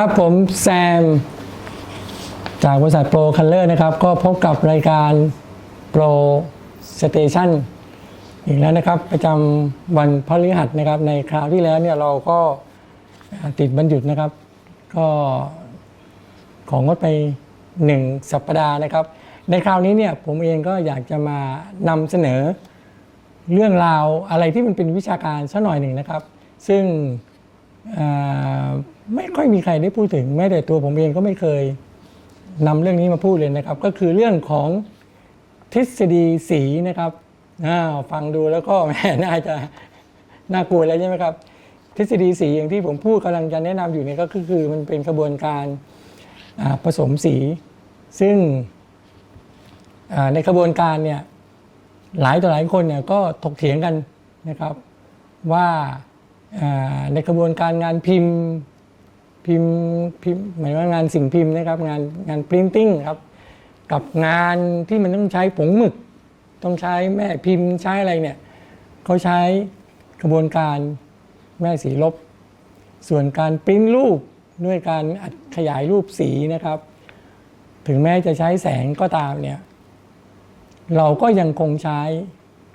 สวัสดีครับผมแซม จากบริษัทโปรคัลเลอร์นะครับ ก็พบกับรายการโปรสเตชันอีกแล้วนะครับ ประจำวันพฤหัสนะครับ ในคราวที่แล้วเนี่ยเราก็ติดบรรยุดนะครับ ก็ของงดไปหนึ่งสัปดาห์นะครับ ในคราวนี้เนี่ยผมเองก็อยากจะมานำเสนอเรื่องราวอะไรที่มันเป็นวิชาการสักหน่อยหนึ่งนะครับ ซึ่งอ่อ ไม่ค่อยมีใครได้พูดถึงแม้แต่ตัวผมเองก็ไม่เคยนำเรื่องนี้มาพูดเลยนะครับ ก็คือเรื่องของทฤษฎีสีนะครับฟังดูแล้วก็แหมน่าจะน่ากลัวแล้วใช่ไหมครับ ทฤษฎีสีอย่างที่ผมพูดกำลังจะแนะนำอยู่เนี่ยก็คือมันเป็นกระบวนการผสมสี ซึ่งในกระบวนการเนี่ยหลายต่อหลายคนเนี่ยก็ถกเถียงกันนะครับว่าอ่าในกระบวนการงานพิมพ์ พิมพ์พิมพ์หมายว่างานสิ่งพิมพ์นะครับ งานงานปริ้นติ้งครับ กับงานที่มันต้องใช้ผงหมึก ต้องใช้แม่พิมพ์ใช้อะไรเนี่ยเขาใช้กระบวนการแม่สีลบ ส่วนการปริ้นรูปด้วยการอัดขยายรูปสีนะครับ ถึงแม้จะใช้แสงก็ตามเนี่ยเราก็ยังคงใช้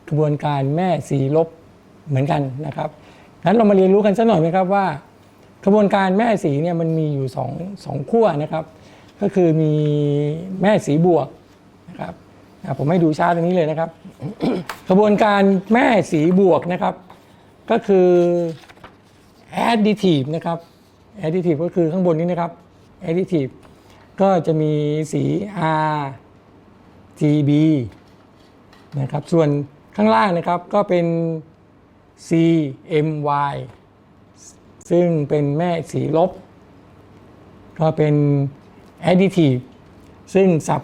กระบวนการแม่สีลบเหมือนกันนะครับงั้นเรามาเรียนรู้กันสักหน่อยไหมครับว่า กระบวนการแม่สีเนี่ยมันมีอยู่สองสองขั้วนะครับ ก็คือมีแม่สีบวกนะครับผมให้ดูชาร์ตตรงนี้เลยนะครับ กระบวนการแม่สีบวกนะครับ ก็คือ additive นะครับ additive ก็คือข้างบนนี้นะครับ additive ก็จะมีสี R GB นะครับ ส่วนข้างล่างนะครับก็เป็น CMY ซึ่งเป็นแม่สีลบ ก็เป็น additive ซึ่งสับ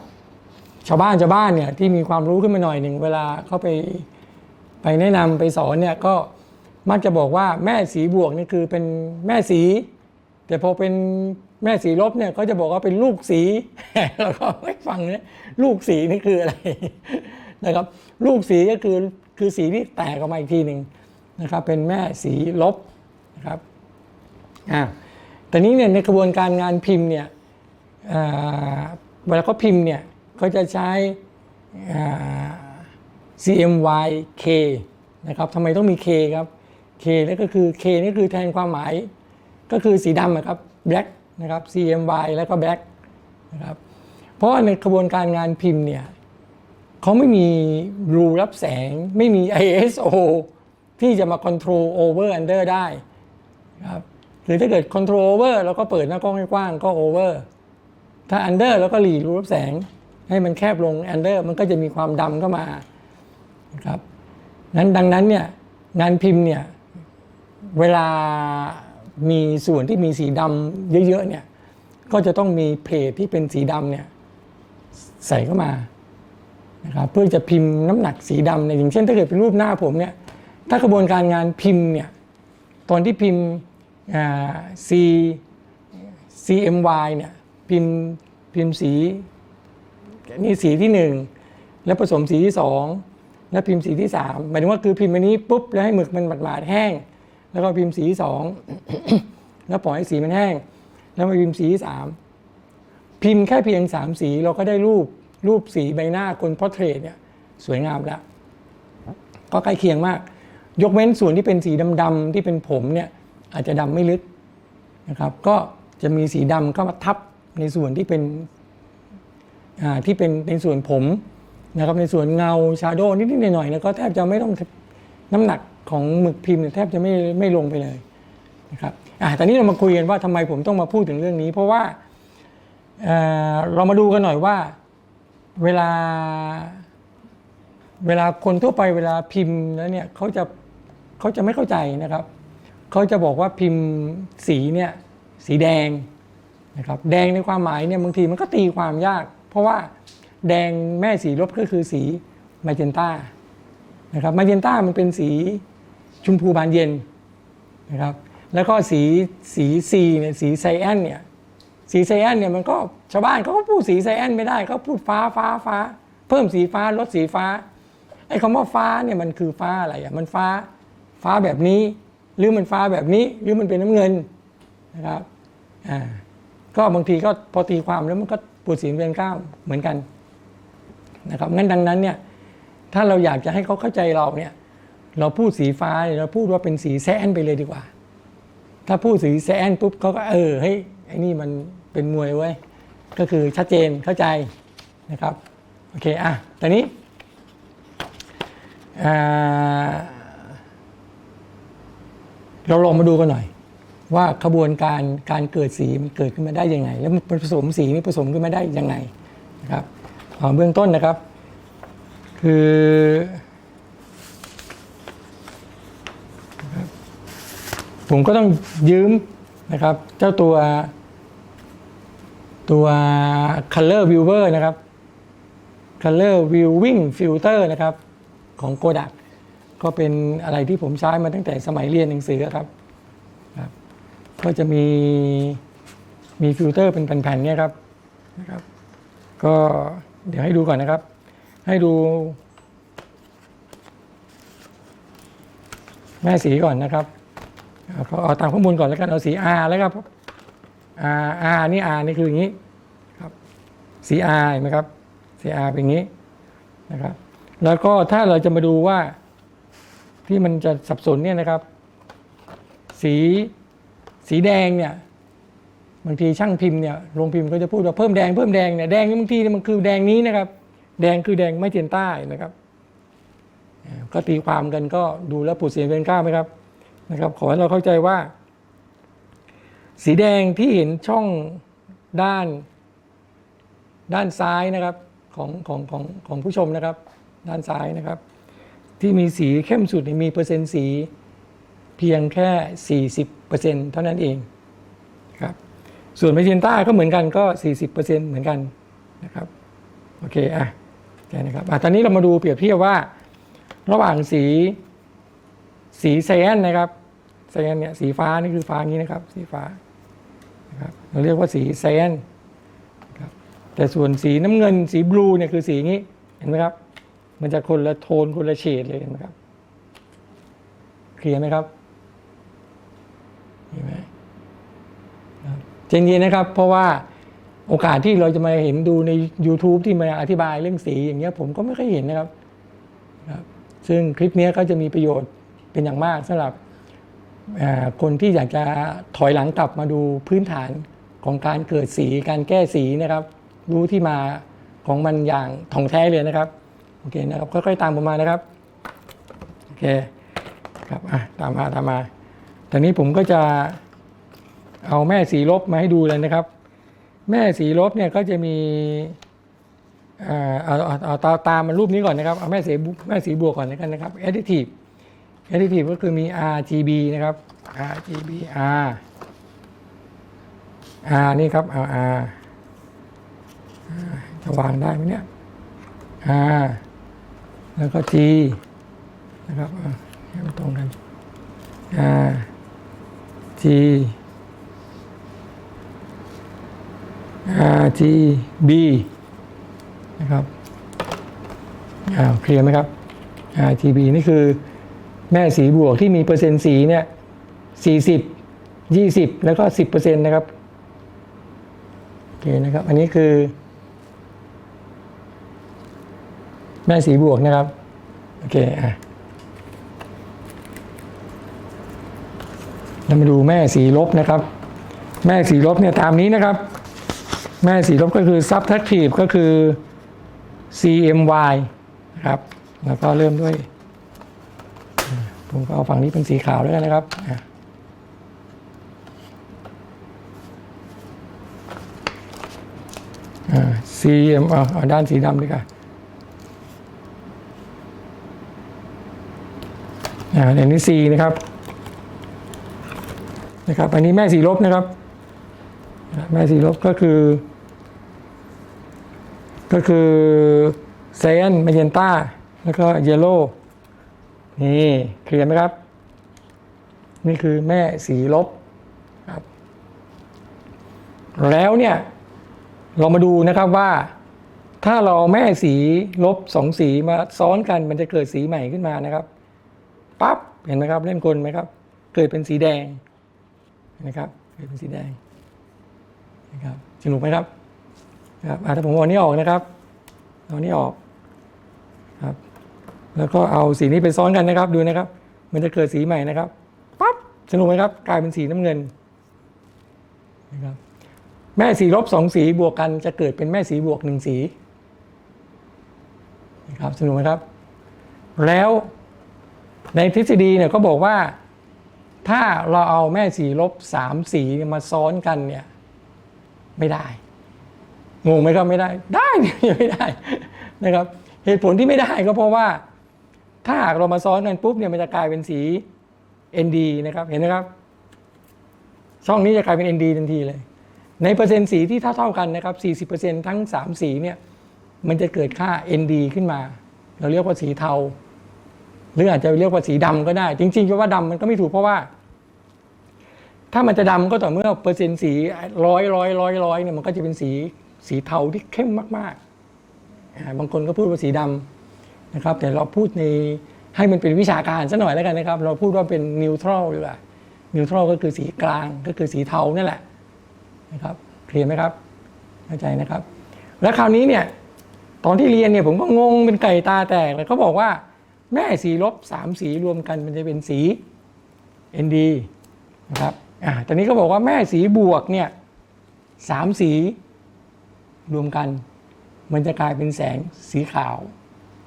ชาวบ้านชาวบ้านเนี่ยที่มีความรู้ขึ้นมาหน่อยหนึ่งเวลาเขาไปไปแนะนำไปสอนเนี่ยก็มักจะบอกว่าแม่สีบวกนี่คือเป็นแม่สี แต่พอเป็นแม่สีลบเนี่ยเขาจะบอกว่าเป็นลูกสีเราก็ไม่ฟังเนี่ยลูกสีนี่คืออะไรนะครับ ลูกสีก็คือคือสีที่แตกออกมาอีกทีหนึ่งนะครับ เป็นแม่สีลบนะครับ อ่าแต่นี้เนี่ยในกระบวนการงานพิมพ์เนี่ยเวลาเขาพิมพ์เนี่ยเขาจะใช้ CMYK นะครับทำไมต้องมี K ครับ K นั่นก็คือ K นี่คือแทนความหมาย ก็คือสีดำอะครับ black นะครับ CMY แล้วก็ black นะครับเพราะในกระบวนการงานพิมพ์เนี่ยเขาไม่มีรูรับแสง ไม่มี ISO ที่จะมา control over under ได้ครับ หรือถ้าเกิด control over แล้วก็เปิดหน้ากล้องให้กว้างก็ over ถ้า under แล้วก็หลีรูรับแสง ให้มันแคบลง under มันก็จะมีความดำเข้ามานะครับนั้นดังนั้นเนี่ยงานพิมพ์เนี่ยเวลามีส่วนที่มีสีดำเยอะๆเนี่ยก็จะต้องมีเพลทที่เป็นสีดำเนี่ยใส่เข้ามานะครับเพื่อจะพิมพ์น้ำหนักสีดำเนี่ยอย่างเช่น ถ้าเกิดเป็นรูปหน้าผมเนี่ยถ้ากระบวนการงานพิมพ์เนี่ยตอนที่พิมพ์ C CMY เนี่ยพิมพ์พิมพ์สีนี่สีที่หนึ่งแล้วผสมสีที่สองแล้วพิมพ์สีที่สามหมายถึงว่าคือพิมพ์อันนี้ปุ๊บแล้วให้หมึกมันหมาดๆแห้ง แล้วก็พิมพ์สีที่สองแล้วปล่อยให้สีมันแห้ง แล้วมาพิมพ์สีที่สามพิมพ์แค่เพียงสามสีเราก็ได้รูปรูปสีใบหน้าคนพอร์เทรตเนี่ยสวยงามแล้วก็ใกล้เคียงมาก ยกเว้นส่วนที่เป็นสีดำๆที่เป็นผมเนี่ย อาจจะดำไม่ลึกนะครับ ก็จะมีสีดำเข้ามาทับในส่วนที่เป็นที่เป็นในส่วนผมนะครับในส่วนเงาชาโดว์นิดๆหน่อยๆนี่ยก็แทบจะไม่ต้องน้ำหนักของหมึกพิมพ์แทบจะไม่ไม่ลงไปเลยนะครับอ่าตอนนี้เรามาคุยกันว่าทำไมผมต้องมาพูดถึงเรื่องนี้ เพราะว่าเออเรามาดูกันหน่อยว่าเวลา เวลาคนทั่วไปเวลาพิมพ์แล้วเนี่ยเขาจะเขาจะไม่เข้าใจนะครับ เขาจะบอกว่าพิมพ์สีเนี่ยสีแดงนะครับแดงในความหมายเนี่ยบางทีมันก็ตีความยาก เพราะว่าแดงแม่สีลบก็คือสีแมเจนตานะครับแมเจนตามันเป็นสีชมพูบานเย็นนะครับแล้วก็สีสีซีเนี่ยสีไซแอนเนี่ยสีไซแอนเนี่ยมันก็ชาวบ้านเขาก็พูดสีไซแอนไม่ได้เขาพูดฟ้าฟ้าฟ้า เพิ่มสีฟ้าลดสีฟ้าไอ้คำว่าฟ้าเนี่ยมันคือฟ้าอะไรอะมันฟ้าฟ้าแบบนี้ หรือมันฟ้าแบบนี้หรือมันเป็นน้ำเงินนะครับอ่าก็บางทีก็พอตีความแล้วมันก็ปวดสีเวียนก้าวเหมือนกันนะครับงั้นดังนั้นเนี่ยถ้าเราอยากจะให้เขาเข้าใจเราเนี่ยเราพูดสีฟ้าเนี่ยเราพูดว่าเป็นสีแซนไปเลยดีกว่า ถ้าพูดสีแซนปุ๊บเขาก็เออเฮ้ยไอ้นี่มันเป็นมวยเว้ยก็คือชัดเจนเข้าใจนะครับโอเคอะตอนนี้อ่า เราลองมาดูกันหน่อย ว่าขบวนการการเกิดสีมันเกิดขึ้นมาได้ยังไง แล้วมันผสมสีนี่ผสมขึ้นมาได้ยังไงนะครับเอาเบื้องต้นนะครับ คือผมก็ต้องยืมนะครับ เจ้าตัวตัว Color Viewer นะครับ Color Viewing Filter นะครับ ของ Kodak ก็เป็นอะไรที่ผมใช้มาตั้งแต่สมัยเรียนหนังสือครับครับ ก็จะมีมีฟิลเตอร์เป็นแผ่นๆเนี่ยครับนะครับ ก็เดี๋ยวให้ดูก่อนนะครับ ให้ดู แม่สีก่อนนะครับเอเอาตามข้อมูลก่อนแล้วกันเอาสี R แล้วครับ R R นี่ R นี่คืออย่างนี้ครับสี R เห็นไหมครับสี R เป็นอย่างนี้นะครับ แล้วก็ถ้าเราจะมาดูว่า ที่มันจะสับสนเนี่ยนะครับ สีสีแดงเนี่ยบางทีช่างพิมพ์เนี่ยโรงพิมพ์ก็จะพูดว่าเพิ่มแดงเพิ่มแดงเนี่ยแดงนี่บางทีเนี่ยมันคือแดงนี้นะครับ แดงคือแดงไม่เทียนใต้นะครับ ก็ตีความกันก็ดูแล้วปูดเสียงเป็นกล้าไหมครับนะครับ ขอให้เราเข้าใจว่า สีแดงที่เห็นช่องด้าน ด้านซ้ายนะครับของของของของผู้ชมนะครับ ด้านซ้ายนะครับ ที่มีสีเข้มสุดมีเปอร์เซ็นต์สีเพียงแค่ 40%เท่านั้นเองครับส่วนเมจินต้าก็เหมือนกันก็ 40%เหมือนกันนะครับโอเคอะแค่นะครับอะตอนนี้เรามาดูเปรียบเทียบว่า ระหว่างสีสีไซแอนนะครับไซแอนเนี่ยสีฟ้านี่คือฟ้านี้นะครับสีฟ้านะครับเราเรียกว่าสีไซแอนครับแต่ส่วนสีน้ำเงินสีบลูเนี่ยคือสีนี้เห็นไหมครับ มันจะคนละโทนคนละเฉดเลยนไหมครับ เคลียร์ไหมครับเห็นไหมครับใจเย็นะครับ เพราะว่าโอกาสที่เราจะมาเห็นดูใน YouTube ที่มาอธิบายเรื่องสีอย่างเงี้ยผมก็ไม่ค่อยเห็นนะครับ ซึ่งคลิปนี้ก็จะมีประโยชน์เป็นอย่างมากสำหรับคนที่อยากจะถอยหลังกลับมาดูพื้นฐานของการเกิดสีการแก้สีนะครับ รู้ที่มาของมันอย่างถ่องแท้เลยนะครับ โอเคนะครับค่อยๆตามผมมานะครับโอเคครับอะตามมาตามมาตอนนี้ผมก็จะเอาแม่สีลบมาให้ดูเลยนะครับ แม่สีลบเนี่ยก็จะมีอ่าเอาเอาเอาตาตามมารูปนี้ก่อนนะครับ เอาแม่สีแม่สีบวกก่อนแล้วกันนะครับ additive additive ก็คือมี RGB นะครับ RGB R R นี่ครับเอา R จะวางได้ไหมเนี่ย R แล้วก็ G นะครับอะให้มันตรงกัน R G R G B นะครับอ้าวเคลียร์ไหมครับ R G B นี่คือแม่สีบวกที่มีเปอร์เซ็นต์สีเนี่ย40 20 แล้วก็ 10%นะครับ โอเคนะครับ อันนี้คือ แม่สีบวกนะครับ โอเคอะเรามาดูแม่สีลบนะครับ แม่สีลบเนี่ยตามนี้นะครับ แม่สีลบก็คือ subtractive ก็คือ CMY นะครับ แล้วก็เริ่มด้วย ผมก็เอาฝั่งนี้เป็นสีขาวแล้วกันนะครับอะอ่า CM เอาด้านสีดำดีกว่า อ่าอันนี้ C นะครับนะครับ อันนี้แม่สีลบนะครับ แม่สีลบก็คือ ก็คือไซแอนเมเจนต้าแล้วก็เยลโล่นี่เคลียร์ไหมครับ นี่คือแม่สีลบครับแล้วเนี่ย เรามาดูนะครับว่าถ้าเราเอาแม่สีลบสองสีมาซ้อนกันมันจะเกิดสีใหม่ขึ้นมานะครับ ปั๊บเห็นไหมครับ เล่นกลไหมครับ เกิดเป็นสีแดงเห็นไหมครับ เกิดเป็นสีแดงนะครับสนุกไหมครับครับอะถ้าผมเอาอันนี้ออกนะครับเอาอันนี้ออกครับ แล้วก็เอาสีนี้ไปซ้อนกันนะครับ ดูนะครับ มันจะเกิดสีใหม่นะครับปั๊บสนุกไหมครับ กลายเป็นสีน้ำเงินนะครับแม่สีลบสองสีบวกกันจะเกิดเป็นแม่สีบวกหนึ่งสีนะครับสนุกไหมครับ แล้ว ในทฤษฎีเนี่ยก็บอกว่าถ้าเราเอาแม่สีลบสามสีมาซ้อนกันเนี่ยไม่ได้งงไหมครับไม่ได้ ได้ไม่ได้นะครับ เหตุผลที่ไม่ได้ก็เพราะว่า ถ้าหากเรามาซ้อนกันปุ๊บเนี่ยมันจะกลายเป็นสี ND นะครับเห็นไหมครับ ช่องนี้จะกลายเป็น ND ทันทีเลย ในเปอร์เซ็นต์สีที่เท่าเท่ากันนะครับ 40%ทั้ง 3 สีเนี่ยมันจะเกิดค่า ND ขึ้นมา เราเรียกว่าสีเทา หรืออาจจะเรียกว่าสีดำก็ได้ จริงๆจะว่าดำมันก็ไม่ถูกเพราะว่า ถ้ามันจะดำก็ต่อเมื่อเปอร์เซ็นต์สีร้อยร้อยร้อยร้อยเนี่ยมันก็จะเป็นสีสีเทาที่เข้มมากๆ บางคนก็พูดว่าสีดำนะครับ แต่เราพูดในให้มันเป็นวิชาการซะหน่อยแล้วกันนะครับ เราพูดว่าเป็นนิวทรัลดีกว่านิวทรัลก็คือสีกลางก็คือสีเทานั่นแหละนะครับเคลียร์ไหมครับเข้าใจนะครับ แล้วคราวนี้เนี่ยตอนที่เรียนเนี่ยผมก็งงเป็นไก่ตาแตกเลยเขาบอกว่า แม่สีลบสามสีรวมกันมันจะเป็นสี ND นะครับอ่าตอนนี้ก็บอกว่าแม่สีบวกเนี่ยสามสีรวมกัน มันจะกลายเป็นแสงสีขาว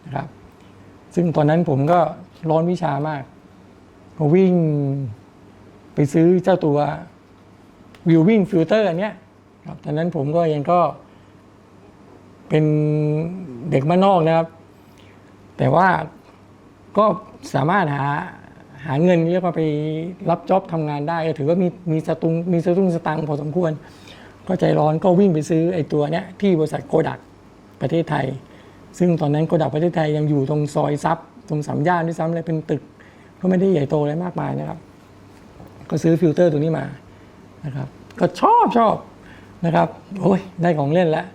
นะครับ ซึ่งตอนนั้นผมก็ร้อนวิชามากก็วิ่งไปซื้อเจ้าตัววิววิ่งฟิลเตอร์อันเนี้ยครับตอนนั้นผมก็ยังก็เป็นเด็กบ้านอกนะครับ แต่ว่า ก็สามารถหาหาเงินเรียกว่าไปรับจ็อบทำงานได้ก็ถือว่ามีมีสตุงมีสตุงสตังพอสมควร ก็ใจร้อนก็วิ่งไปซื้อไอ้ตัวเนี้ยที่บริษัทโกดักประเทศไทย ซึ่งตอนนั้นโกดักประเทศไทยยังอยู่ตรงซอยซับตรงสามย่านด้วยซ้ำเลยเป็นตึก ก็ไม่ได้ใหญ่โตอะไรมากมายนะครับ ก็ซื้อฟิลเตอร์ตัวนี้มานะครับ ก็ชอบชอบนะครับโอ้ยได้ของเล่นแล้ว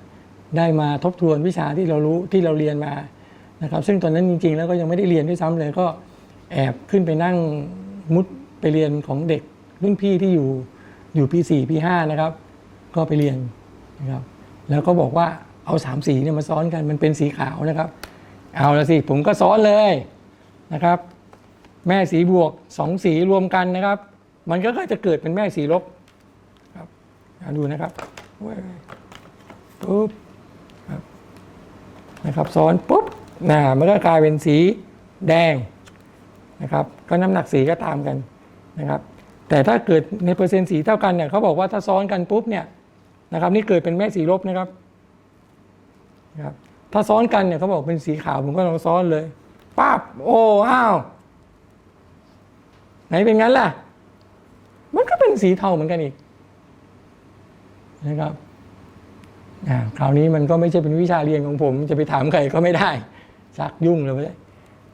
ได้มาทบทวนวิชาที่เรารู้ที่เราเรียนมา นะครับซึ่งตอนนั้นจริงๆ แล้วก็ยังไม่ได้เรียนด้วยซ้ำเลยก็แอบขึ้นไปนั่งมุดไปเรียนของเด็กรุ่นพี่ที่อยู่อยู่ปีสี่ปีห้านะครับ ก็ไปเรียนนะครับแล้วก็บอกว่าเอาสามสีเนี่ยมาซ้อนกันมันเป็นสีขาวนะครับ เอาละสิผมก็ซ้อนเลยนะครับ แม่สีบวกสองสีรวมกันนะครับ มันก็จะเกิดเป็นแม่สีลบครับดูนะครับปุ๊บนะครับซ้อนปุ๊บ นะมันก็กลายเป็นสีแดงนะครับก็น้ำหนักสีก็ตามกันนะครับแต่ถ้าเกิดในเปอร์เซ็นต์สีเท่ากันเนี่ยเขาบอกว่าถ้าซ้อนกันปุ๊บเนี่ยนะครับนี่เกิดเป็นแม่สีลบนะครับนะครับ ถ้าซ้อนกันเนี่ยเขาบอกเป็นสีขาวผมก็ลองซ้อนเลยปั๊บโอ้อ้าวไหนเป็นงั้นล่ะ มันก็เป็นสีเทาเหมือนกันอีกนะครับอ่าคราวนี้มันก็ไม่ใช่เป็นวิชาเรียนของผม จะไปถามใครก็ไม่ได้ ชักยุ่งเลย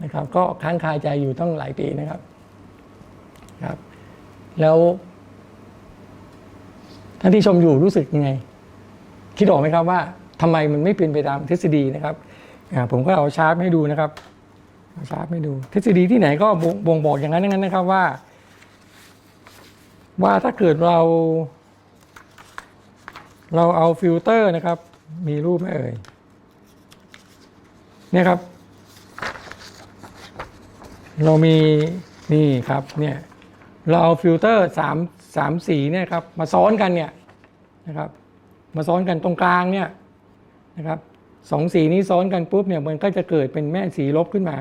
นะครับ ก็ค้างคาใจอยู่ต้องหลายปีนะครับครับ แล้วท่านที่ชมอยู่รู้สึกยังไง คิดออกไหมครับว่าทำไมมันไม่เป็นไปตามทฤษฎีนะครับผมก็เอาชาร์ตให้ดูนะครับเอาชาร์ตให้ดู ทฤษฎีที่ไหนก็บ่งบงบอกอย่างนั้นงนั้นนะครับว่า ว่าถ้าเกิดเรา เราเอาฟิลเตอร์นะครับ มีรูปไหมเอ่ยเนี่ยครับ เรามีนี่ครับเนี่ยเราเอาฟิลเตอร์สามสามสีเนี่ยครับมาซ้อนกันเนี่ยนะครับ มาซ้อนกันตรงกลางเนี่ยนะครับสองสีนี้ซ้อนกันปุ๊บเนี่ยมันก็จะเกิดเป็นแม่สีลบขึ้นมา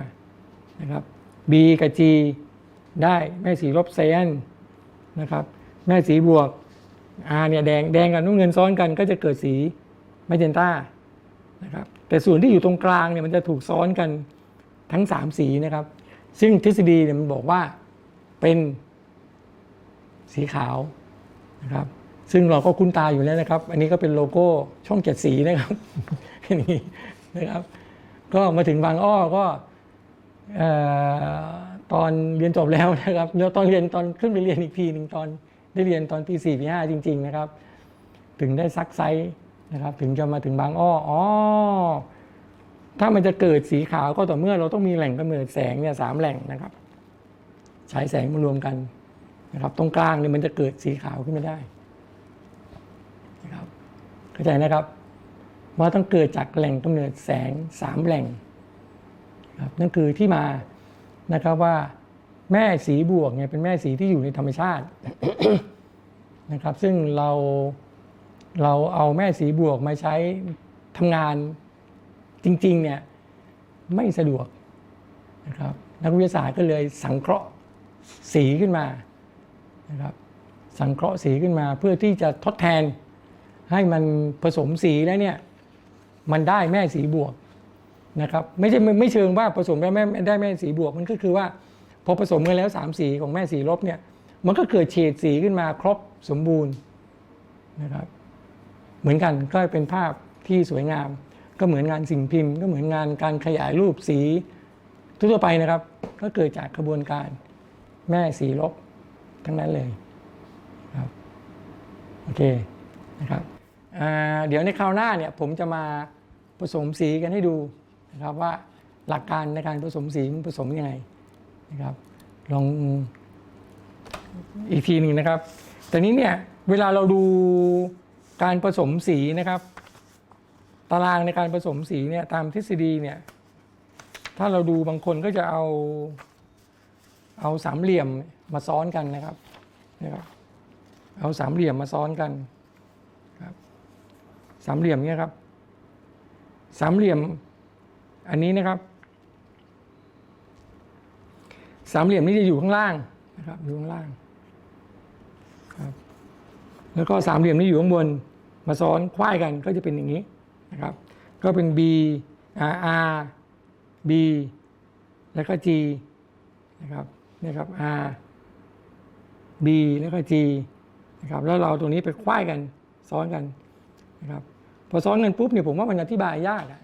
นะครับ B กับ G ได้แม่สีลบเซนนะครับแม่สีบวกอาเนี่ยแดงแดงกับน้ำเงินซ้อนกันก็จะเกิดสีแมเจนต้านะครับแต่ส่วนที่อยู่ตรงกลางเนี่ยมันจะถูกซ้อนกันทั้ง 3 สีนะครับ ซึ่งทฤษฎีเนี่ยมันบอกว่าเป็นสีขาวนะครับซึ่งเราก็คุ้นตาอยู่แล้วนะครับ อันนี้ก็เป็นโลโก้ช่องเจ็ดสีนะครับนี่นะครับ ก็มาถึงบางอ้อก็อตอนเรียนจบแล้วนะครับแล้วตอนเรียนตอนขึ้นไปเรียนอีกทีหนึ่งตอนได้เรียนตอนปี4ปี5จริง ๆ นะครับ ถึงได้ซักไซส์นะครับ ถึงจะมาถึงบางอ้ออ๋อ ถ้ามันจะเกิดสีขาวก็ต่อเมื่อเราต้องมีแหล่งกำเนิดแสงเนี่ยสามแหล่งนะครับฉายแสงมารวมกันนะครับ ตรงกลางเนี่ยมันจะเกิดสีขาวขึ้นมาได้นะครับเข้าใจนะครับว่าต้องเกิดจากแหล่งกำเนิดแสงสามแหล่งครับนั่นคือที่มานะครับว่าแม่สีบวกเนี่ยเป็นแม่สีที่อยู่ในธรรมชาตินะครับ ซึ่งเราเราเอาแม่สีบวกมาใช้ทำงาน จริงๆเนี่ยไม่สะดวกนะครับนักวิทยาศาสตร์ก็เลยสังเคราะห์สีขึ้นมานะครับสังเคราะห์สีขึ้นมาเพื่อที่จะทดแทนให้มันผสมสีแล้วเนี่ยมันได้แม่สีบวกนะครับไม่ใช่ไม่เชิงว่าผสมได้แม่ได้แม่สีบวกมันก็คือว่าพอผสมกันแล้วสามสีของแม่สีลบเนี่ยมันก็เกิดเฉดสีขึ้นมาครบสมบูรณ์นะครับเหมือนกันก็เป็นภาพที่สวยงาม ก็เหมือนงานสิ่งพิมพ์ ก็เหมือนงานการขยายรูปสีทั่วไปนะครับ ก็เกิดจากกระบวนการแม่สีลบทั้งนั้นเลยครับโอเคนะครับเดี๋ยวในคราวหน้าเนี่ยผมจะมาผสมสีกันให้ดูนะครับว่าหลักการในการผสมสีมันผสมยังไงนะครับลองอีกทีหนึ่งนะครับแต่นี้เนี่ยเวลาเราดูการผสมสีนะครับารางในการผสมสีเนี่ยตามทฤษฎีเนี่ยถ้าเราดูบางคนก็จะเอาเอาสามเหลี่ยมมาซ้อนกันนะครับนะครับเอาสามเหลี่ยมมาซ้อนกันครับสามเหลี่ยมเนี่ยครับสามเหลี่ยมอันนี้นะครับ สามเหลี่ยมนี้จะอยู่ข้างล่างนะครับอยู่ข้างล่างครับแล้วก็สามเหลี่ยมนี้อยู่ข้างบนมาซ้อนคว้ายกันก็จะเป็นอย่างนี้ นะครับ ก็เป็น B R B แล้วก็ G นะครับนะครับ R B แล้วก็ G นะครับ แล้วเราตรงนี้ไปคว้ายกันซ้อนกันนะครับ พอซ้อนกันปุ๊บเนี่ยผมว่ามันอธิบายยากอะ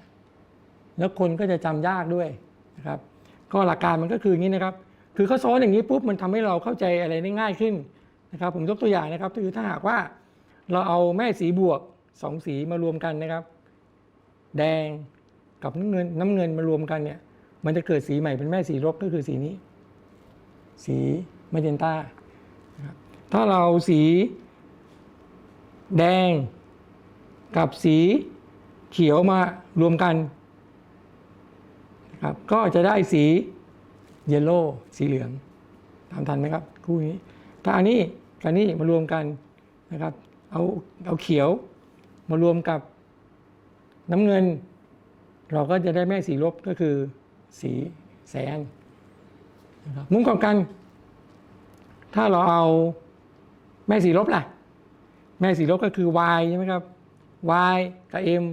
แล้วคนก็จะจำยากด้วยนะครับ ก็หลักการมันก็คืออย่างนี้นะครับ คือเขาซ้อนอย่างนี้ปุ๊บมันทำให้เราเข้าใจอะไรได้ง่ายขึ้นนะครับ ผมยกตัวอย่างนะครับคือถ้าหากว่าเราเอาแม่สีบวกสองสีมารวมกันนะครับ แดงกับน้ำเงินน้ำเงินมารวมกันเนี่ย มันจะเกิดสีใหม่เป็นแม่สีลบก็คือสีนี้ สีแมเจนต้าถ้าเราสีแดงกับสีเขียวมารวมกันนะครับก็จะได้สีเยลโล่สีเหลืองตามทันไหมครับคู่นี้ถ้าอันนี้กับนี่มารวมกันนะครับ เอาเอาเขียวมารวมกับ น้ำเงิน เราก็จะได้แม่สีลบก็คือสีแสนนะครับมุมกลับกัน ถ้าเราเอาแม่สีลบล่ะ แม่สีลบก็คือ y ใช่ไหมครับ y กับ m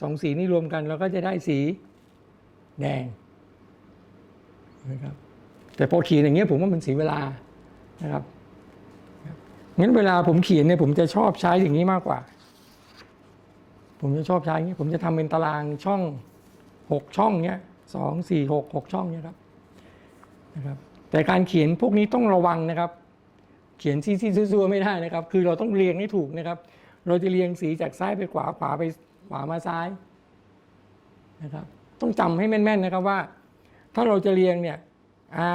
สองสีนี้รวมกัน เราก็จะได้สีแดงนะครับแต่พอเขียนอย่างเงี้ยผมว่ามันเสียเวลานะครับงั้นเวลาผมเขียนเนี่ยผมจะชอบใช้อย่างนี้มากกว่า ผมจะชอบใช้อย่างนี้ผมจะทำเป็นตารางช่องหกช่องเนี้ยสองสี่หกหกช่องเนี้ยครับนะครับแต่การเขียนพวกนี้ต้องระวังนะครับ เขียนซีซีซัวๆไม่ได้นะครับ คือเราต้องเรียงให้ถูกนะครับ เราจะเรียงสีจากซ้ายไปขวาขวาไปขวามาซ้ายนะครับต้องจำให้แม่นๆนะครับว่า ถ้าเราจะเรียงเนี่ย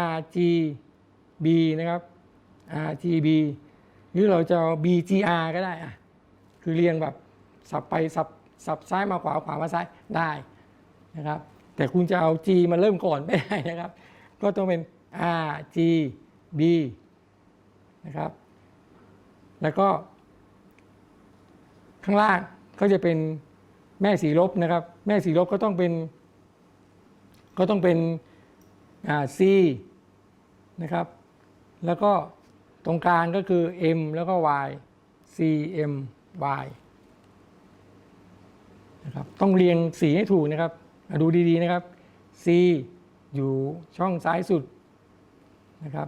R G B นะครับ R G B หรือเราจะเอา B G R ก็ได้อะคือเรียงแบบ สับไปสับสับซ้ายมาขวาขวามาซ้ายได้นะครับ แต่คุณจะเอา G มาเริ่มก่อนไม่ได้นะครับ ก็ต้องเป็น R G B นะครับ แล้วก็ ข้างล่างก็จะเป็นแม่สีลบนะครับ แม่สีลบก็ต้องเป็น ก็ต้องเป็นอ่า C นะครับ แล้วก็ตรงกลางก็คือ M แล้วก็ Y C M Y นะครับต้องเรียงสีให้ถูกนะครับดูดีๆนะครับ C อยู่ช่องซ้ายสุดนะครับ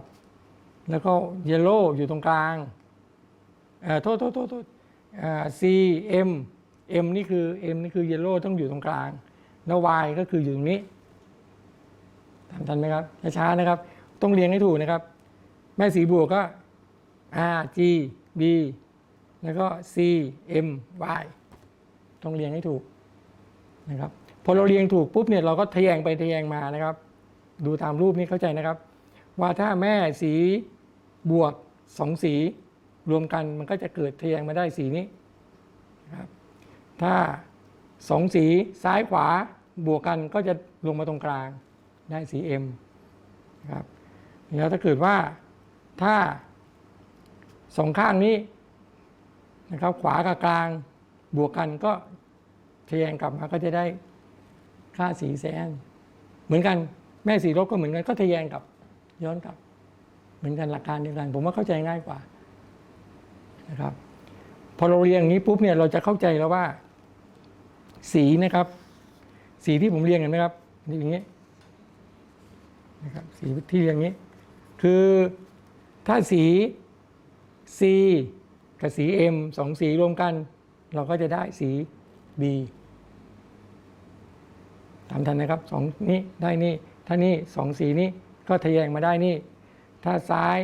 แล้วก็ Yellow อยู่ตรงกลางเอ่อโทษโทษโทษโทษอ่า C M M นี่คือ M นี่คือ Yellow ต้องอยู่ตรงกลาง แล้ว Y ก็คืออยู่ตรงนี้ทำทันไหมครับ ช้าๆนะครับ ต้องเรียงให้ถูกนะครับ แม่สีบวกก็ R G B แล้วก็ C M Y ต้องเรียงให้ถูกนะครับ พอเราเรียงถูกปุ๊บเนี่ยเราก็ทะแยงไปทะแยงมานะครับ ดูตามรูปนี้เข้าใจนะครับ ว่าถ้าแม่สีบวกสองสี รวมกันมันก็จะเกิดทะแยงมาได้สีนี้นะครับ ถ้าสองสีซ้ายขวาบวกกันก็จะลงมาตรงกลางได้สี M นะครับแล้วถ้าเกิดว่าถ้าสองข้างนี้นะครับขวากับกลาง บวกกันก็ทะแยงกลับมาก็จะได้ค่าสีแซนเหมือนกันแม่สีลบก็เหมือนกันก็ทะแยงกลับ ย้อนกลับ เหมือนกันหลักการเดียวกัน ผมว่าเข้าใจง่ายกว่านะครับ พอเราเรียนอย่างนี้ปุ๊บเนี่ยเราจะเข้าใจแล้วว่า สีนะครับ สีที่ผมเรียงเห็นไหมครับนี่อย่างนี้นะครับสีที่เรียงอย่างนี้ คือถ้าสี C กับสี M สองสีรวมกัน เราก็จะได้สี B ตามทันนะครับสองนี้ได้นี่ ถ้านี่สองสีนี้ก็ทะแยงมาได้นี่ ถ้าซ้าย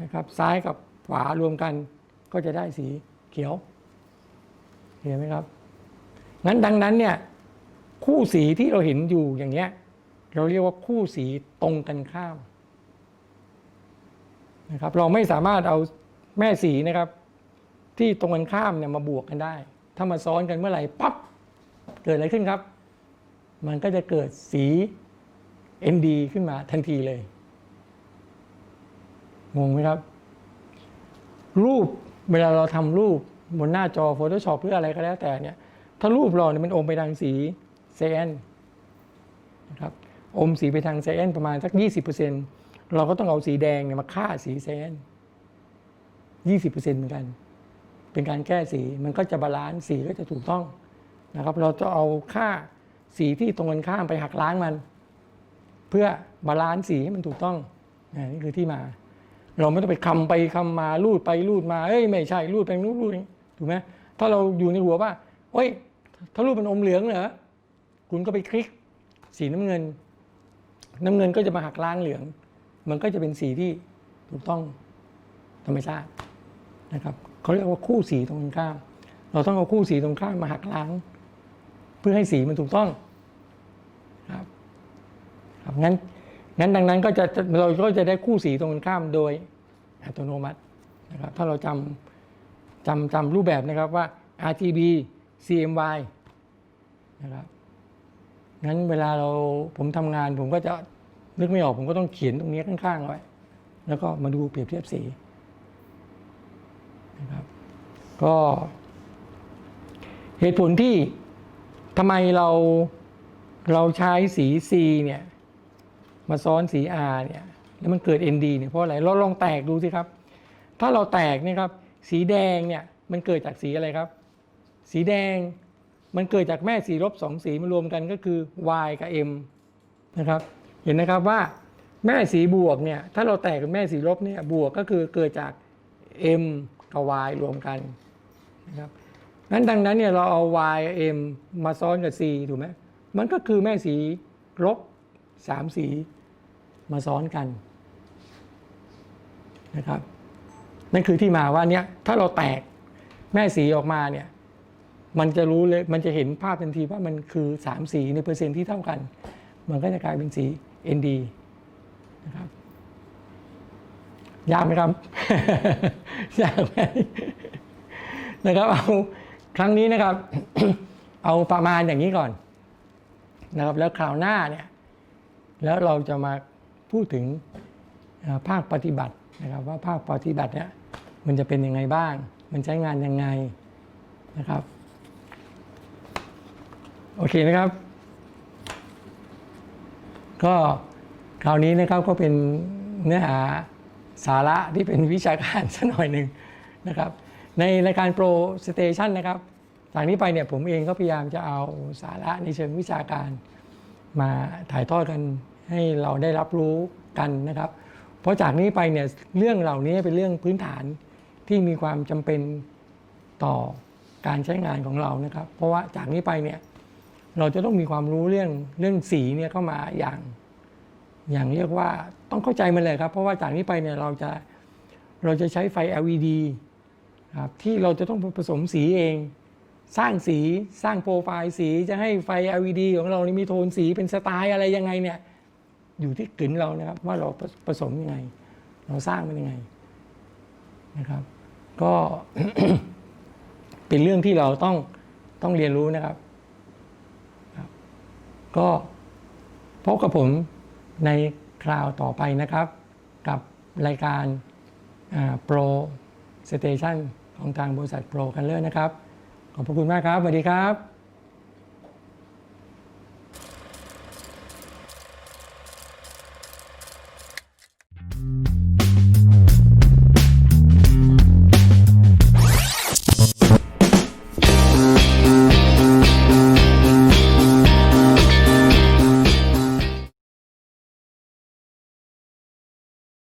นะครับซ้ายกับขวารวมกันก็จะได้สีเขียว เห็นไหมครับ งั้นดังนั้นเนี่ยคู่สีที่เราเห็นอยู่อย่างเงี้ยเราเรียกว่าคู่สีตรงกันข้ามนะครับ เราไม่สามารถเอาแม่สีนะครับ ที่ตรงกันข้ามเนี่ยมาบวกกันได้ ถ้ามาซ้อนกันเมื่อไหร่ปั๊บเกิดอะไรขึ้นครับ มันก็จะเกิดสี ND ขึ้นมาทันทีเลย งงไหมครับ รูปเวลาเราทำรูปบนหน้าจอ Photoshop หรืออะไรก็แล้วแต่เนี่ย ถ้ารูปเราเนี่ยมันอมไปทางสีเซนนะครับอมสีไปทางเซนประมาณสัก 20%เราก็ต้องเอาสีแดงเนี่ยมาฆ่าสีเซน20%เหมือนกัน เป็นการแก้สีมันก็จะบาลานซ์สีก็จะถูกต้องนะครับ เราจะเอาค่าสีที่ตรงกันข้ามไปหักล้างมัน เพื่อบาลานซ์สีให้มันถูกต้องนี่คือที่มา เราไม่ต้องไปคำไปคำมาลูดไปลูดมาเอ้ยไม่ใช่ลูดไปลูดลูดนี่ถูกไหมถ้าเราอยู่ในหัวว่าเฮ้ยถ้ารูปเป็นอมเหลืองเหรอคุณก็ไปคลิกสีน้ำเงิน น้ำเงินก็จะมาหักล้างเหลือง มันก็จะเป็นสีที่ถูกต้องธรรมชาตินะครับ เขาเรียกว่าคู่สีตรงข้าม เราต้องเอาคู่สีตรงข้ามมาหักล้าง เพื่อให้สีมันถูกต้องครับครับงั้นงั้นดังนั้นก็จะเราก็จะได้คู่สีตรงข้ามโดยอัตโนมัตินะครับถ้าเราจำจำจำรูปแบบนะครับว่า RGB CMY นะครับงั้นเวลาเราผมทำงานผมก็จะนึกไม่ออกผมก็ต้องเขียนตรงนี้ข้างๆไว้ แล้วก็มาดูเปรียบเทียบสี นะครับก็ เหตุผลที่ทำไมเราเราใช้สี C เนี่ยมาซ้อนสี R เนี่ยแล้วมันเกิด ND เนี่ยเพราะอะไรเราลองแตกดูสิครับ ถ้าเราแตกเนี่ยครับสีแดงเนี่ยมันเกิดจากสีอะไรครับ สีแดงมันเกิดจากแม่สีลบสองสีมารวมกันก็คือ y กับ m นะครับ เห็นนะครับว่าแม่สีบวกเนี่ยถ้าเราแตกกับแม่สีลบเนี่ยบวกก็คือเกิดจาก m กับ y รวมกันนะครับนั้นดังนั้นเนี่ยเราเอา y m มาซ้อนกับ c ถูกไหมมันก็คือแม่สีลบสามสีมาซ้อนกันนะครับนั่นคือที่มาว่าเนี่ยถ้าเราแตกแม่สีออกมาเนี่ยมันจะรู้เลยมันจะเห็นภาพทันทีว่ามันคือสามสีในเปอร์เซ็นต์ที่เท่ากัน มันก็จะกลายเป็นสี ND นะครับยากไหมครับ ยากไหมนะครับเอาครั้งนี้นะครับ เอาประมาณอย่างนี้ก่อนนะครับ แล้วคราวหน้าเนี่ย แล้วเราจะมาพูดถึงภาคปฏิบัตินะครับ ว่าภาคปฏิบัติเนี่ยมันจะเป็นยังไงบ้าง มันใช้งานยังไงนะครับ โอเคนะครับ ก็คราวนี้นะครับก็เป็นเนื้อหา สาระที่เป็นวิชาการสักหน่อยหนึ่งนะครับ ในรายการโปรสเตชันนะครับจากนี้ไปเนี่ยผมเองก็พยายามจะเอาสาระในเชิงวิชาการ มาถ่ายทอดกันให้เราได้รับรู้กันนะครับ เพราะจากนี้ไปเนี่ยเรื่องเหล่านี้เป็นเรื่องพื้นฐานที่มีความจำเป็นต่อการใช้งานของเรานะครับ เพราะว่าจากนี้ไปเนี่ยเราจะต้องมีความรู้เรื่องเรื่องสีเนี่ยเข้ามาอย่าง อย่างเรียกว่าต้องเข้าใจมันเลยครับ เพราะว่าจากนี้ไปเนี่ยเราจะเราจะใช้ไฟ LED ครับที่เราจะต้องผสมสีเอง สร้างสีสร้างโปรไฟล์สีจะให้ไฟ LED ของเรานี่มีโทนสีเป็นสไตล์อะไรยังไงเนี่ยอยู่ที่กลืนเรานะครับว่าเราผสมยังไง เราสร้างมันยังไงนะครับก็เป็นเรื่องที่เราต้องต้องเรียนรู้นะครับ ก็พบกับผม ในคราวต่อไปนะครับ กับรายการโปรสเตชันของทางบริษัทโปรคันเลอร์นะครับ ขอบพระคุณมากครับสวัสดีครับ